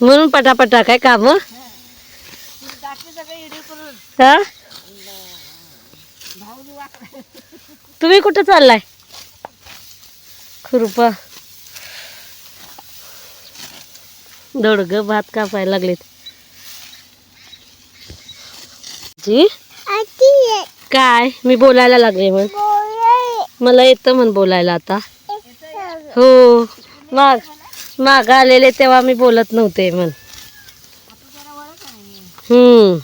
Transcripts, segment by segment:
म्हणून पटापटा काय काम? हा. तुम्ही कुठं चाललाय? खुरपा. दोडग भात कापायला लागलेत. जी काय? मी बोलायला लागले मग. मला येतं म्हण बोलायला आता. हो. माग. माग आलेले तेव्हा मी बोलत नव्हते म्हण. हम्म.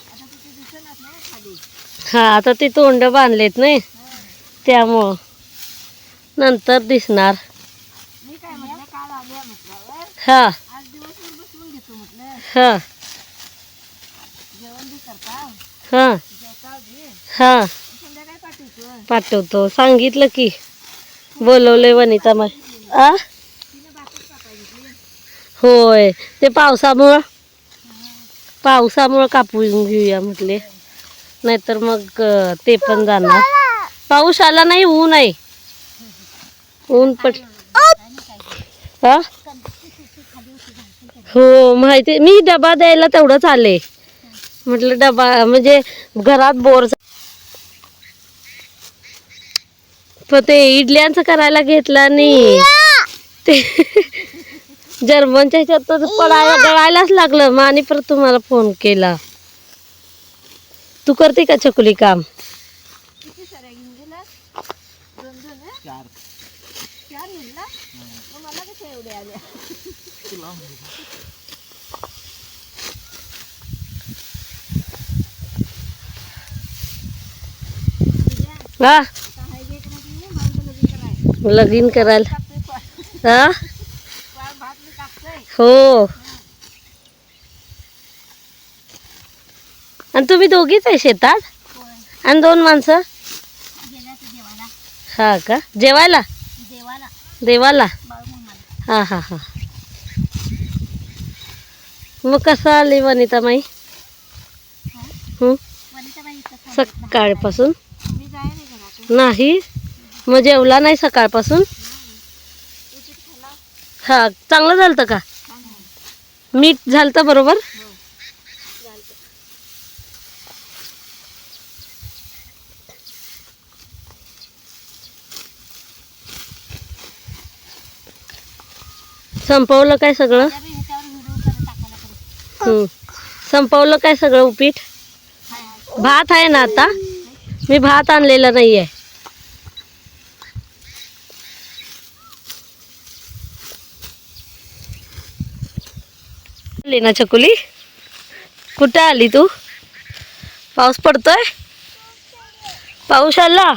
हा आता ते तोंड बांधलेत नाही त्यामुळं नंतर दिसणार. हा. हा. हा. हा. पाठवतो. सांगितलं की. बोलवले वनिता मग आ? होय. ते पावसामुळं? पावसामुळं कापून घेऊया म्हटले. नाहीतर मग ते पण जाणार. पाऊस आला नाही ऊन आहे. ऊन पट हा हो माहिती मी डबा द्यायला तेवढंच आले. म्हटलं डबा म्हणजे घरात बोर पण ते इडल्यांचं करायला घेतलं आणि ते जर्मनच्या ह्याच्यात तर पडायला गळायलाच लागलं. मग आणि परत तुम्हाला फोन केला. तू करते का चकुली काम? हं? लगीन कराय लगीन करायला. हा पाय भात मी कापतोय हो. आणि तुम्ही दोघीच आहे शेतात? आणि दोन माणसं? हा का? जेवायला? देवाला. हा हा हा. मग कसं आली वनिता माई. सकाळपासून? नाही? मग जेवला नाही सकाळपासून? हा चांगलं झालं का? मीठ झालं बरोबर? संपवलं काय सगळं? संपवलं काय सगळं उपीट? भात आहे ना आता? मी भात आणलेला नाही आहे आली ना चकुली? कुठं आली तू? पाऊस पडतोय? पाऊस आला?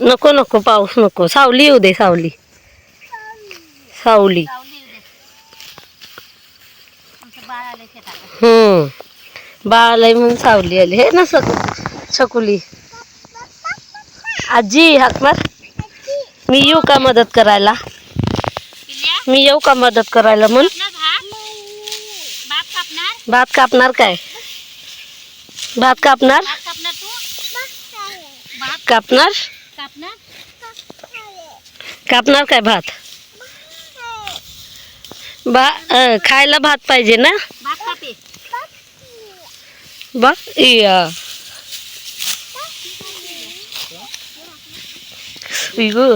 नको नको पाऊस नको. सावली येऊ दे सावली. सावली. हम्म. बाळाला म्हणून सावली आली. हे ना सक शकुली आजी हाक मार. मी येऊ का मदत करायला? मी येऊ का मदत करायला कापणार? भात कापणार काय? भात कापणार? भात कापणार भात कापणार? काय भात? बा खायला भात पाहिजे ना? भात कापे. बा इया. इगो.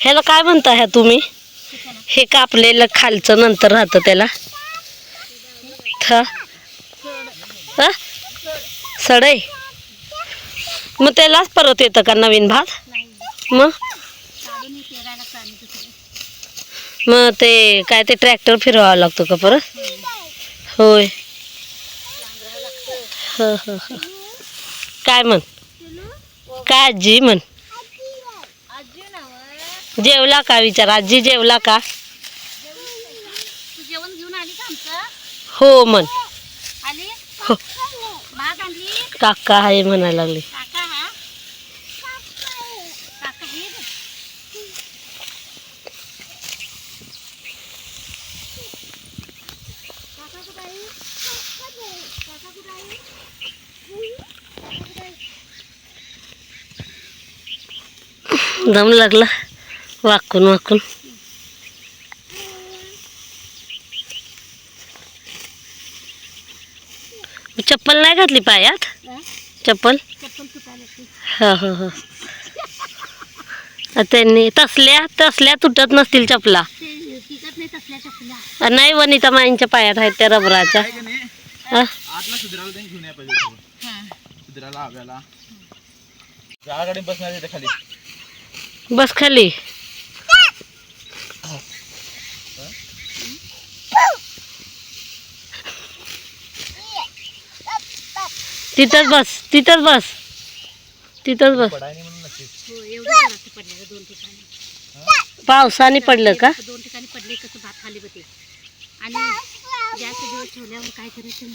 ह्याला काय म्हणता ह्या तुम्ही? हे कापलेलं खालचं नंतर राहतं त्याला. था हा? सडई. मग त्यालाच परत येतं का नवीन भात? मग? मग ते काय ते ट्रॅक्टर फिरवावा लागतो का परत? होय. काय म्हण? काय आजी म्हण? जेवला का विचार? आजी जेवला का? तू जेवण घेऊन आली का आमचं? हो म्हण. आली? हो. काका आहे म्हणायला लागली? दम लागला. वाकून वाकून चप्पल नाही घातली पायात? चप्पल? हा हा हा. त्यांनी तसल्या तसल्या तुटत नसतील चपला. नाही वनिता माईंच्या पायात आहेत त्या रबराच्या. बस खाली. तिथंच बस तिथंच बस. तिथंच बस. म्हणून हो एवढं जरासं पडलं गं दोन ठिकाणी. पावसाने पडलं का? दोन ठिकाणी पडले कसं भात खाली होते आणि जास्त दिवस ठेवल्यावर काय करायचं?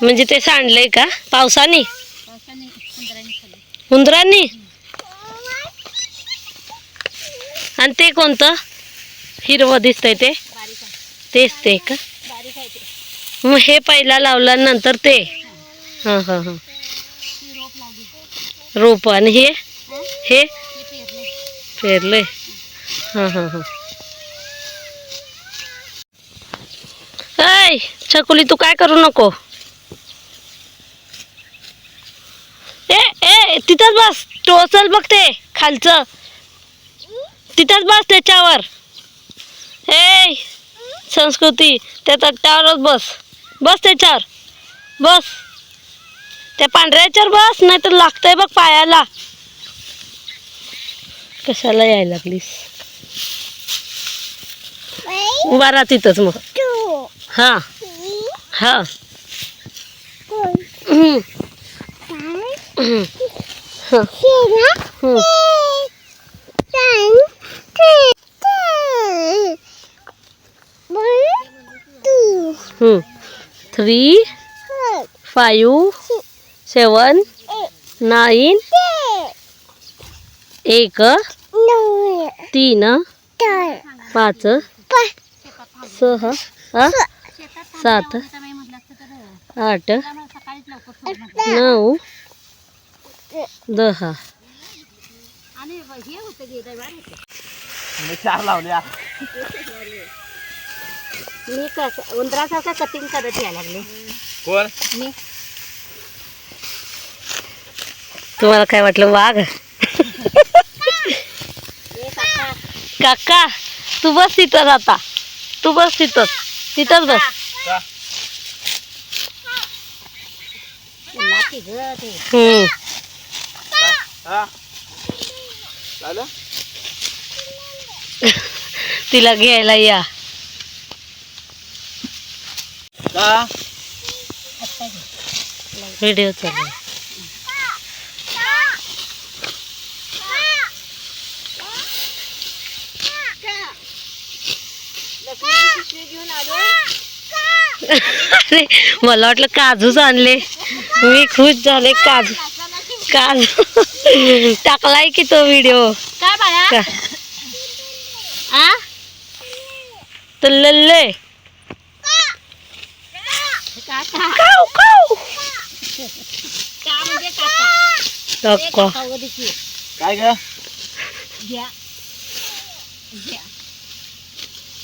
म्हणजे ते सांडलंय का? पावसाने? पावसाने उंदराने खाल्ले. उंदरांनी? आणि ते कोणतं? हिरवं दिसतंय ते? बारीक आहे. तेच ते का? मग हे पहिला लावलं नंतर ते. हां हां हां. रोप आणि हे? हे? पेरलंय. हां हां हां. ऐ छकुली तू काय करू नको? ए ए तिथंच बस. टोचल बघ ते खालचं. तिथंच बस त्याच्यावर. ए संस्कृती त्या तट्ट्यावरच बस. बस त्याच्यावर बस. त्या पांढऱ्याच्यावर बस नाही तर लागतंय बघ पायाला. कशाला यायला लागलीस? उभा राहा तिथंच मग. हा. हा. हम्म. थ्री फाईव्ह सेवन नाईन एक तीन पाच सहा सात आठ नऊ दहा. हे चार लावल्या मी कसं उंदरासारखं कटिंग करत यायला लागले. कोण? मी. तुम्हाला काय वाटलं वाघ? ए काका. काका तू बस तिथं आता तू बस तिथंच तिथंच बस. का? नाती ग ते हम्म. हा? झालं? तिला घ्यायला या. का? व्हिडिओ चालू मला वाटलं काजूच आणले. मी खुश झाले काजू. काजू. टाकलाय की तो व्हिडिओ काय लल्ले. काका. काऊ काऊ. का म्हणजे काका? काका. काय ग? घ्या. घ्या.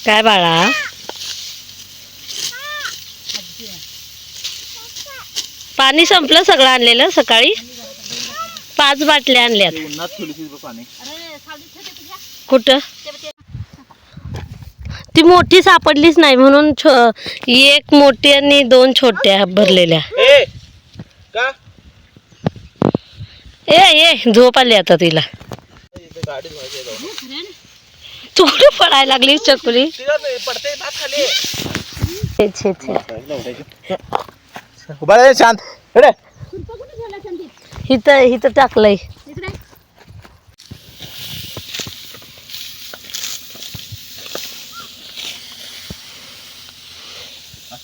काय बाळा? आजी आहे. पाणी संपलं सगळं आणलेलं सकाळी? पाच बाटल्या आणल्यात. उन्हात पाणी. अरे सावलीत ठेवते कुठं? ते मोठी सापडलीच नाही म्हणून एक मोठी आणि दोन छोट्या भरलेल्या. ए ए झोप आली आता तिला. कुठे पडायला लागली चकुली. शांत. इथं इथं टाकलंय.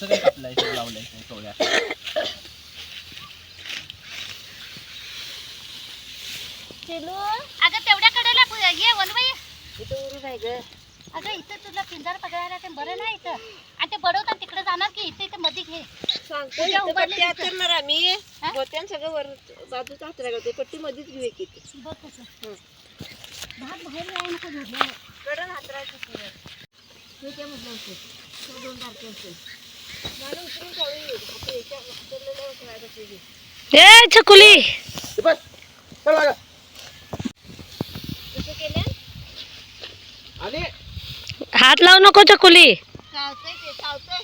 असं काय कापलंय लावलंय चलो अगं तेवढ्या कडेला ये वनवाई. इथं उरू ग. अगं इथं तुला पिंजर पकडायला ते बरं नाही इथं. आणि ते बडवतात तिकडे जाणार की? इथे इथं मध्ये घे. तिथं. आम्ही सगळं वर बाजूचा हातरा करते पट्टी मध्येच घेऊ की बघ कसं. भात बाहेर नको कडन हे म्हटलं होतं ए छकुली हे मागं. आणि? हात लावू नको छकुली. आता?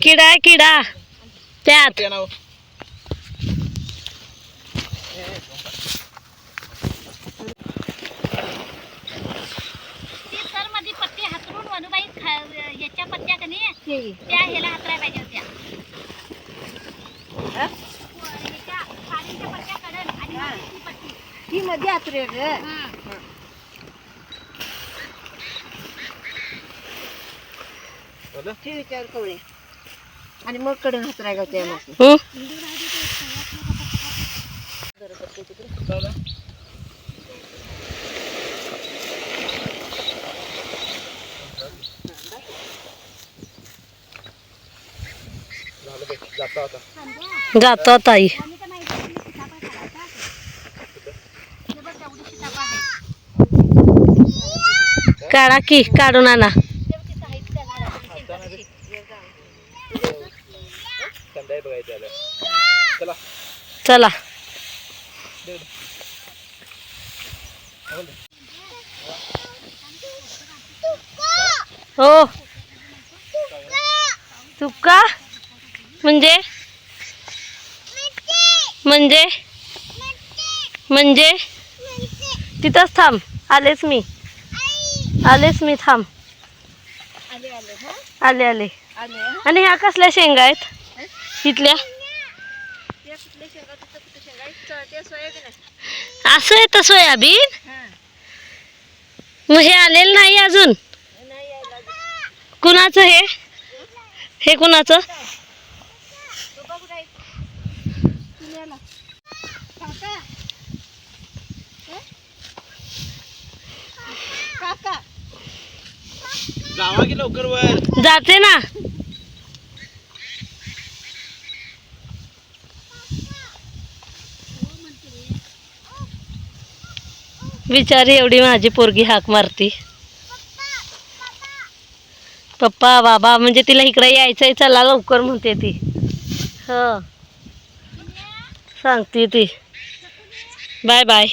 किडा आहे किडा. त्यात ते नाव. ती सरमध्ये पट्टी हातरून वनुबाई खा- याच्या पट्ट्या कनी त्या ह्याला हातराय पाहिजे होत्या ह्याच्या साडीच्या पट्ट्या कडन आणि मध्ये ती पट्टी ही मध्ये आतरे ग हा. झालं? ती विचार कवळे आणि मग कडून गावते मग हं? जातो आता जातो ताई आणि त्या माहिती सीताफळ खायचा हे बघ तेवढी सीताफळ आहे काढा की काढून आणा. चला. हो. तुका? म्हणजे? म्हणजे? म्हणजे? तिथंच थांब. आलेच मी. आलेच मी थांब. आले आले हा? आले आले. आले हा? आणि ह्या कसल्या शेंगा आहेत? इथल्या? त्या कुठल्या शेंगा तिथं कुठं शेंगा आहेत? च- त्या सोयाबीन आहे. असं येतं सोयाबीन हा. मग हे आलेलं नाही अजून? नाही यायला अजून. कुणाचं हे? हे कुणाचं? तो बघ नाही पुण्याला काका. हं? काका. जावा की लवकर वर जाते ना. बिचारी एवढी माझी पोरगी हाक मारती. पप्पा बाबा म्हणजे तिला इकडे यायचंय चला लवकर म्हणते ती. हो. सांगते ती. Bye bye.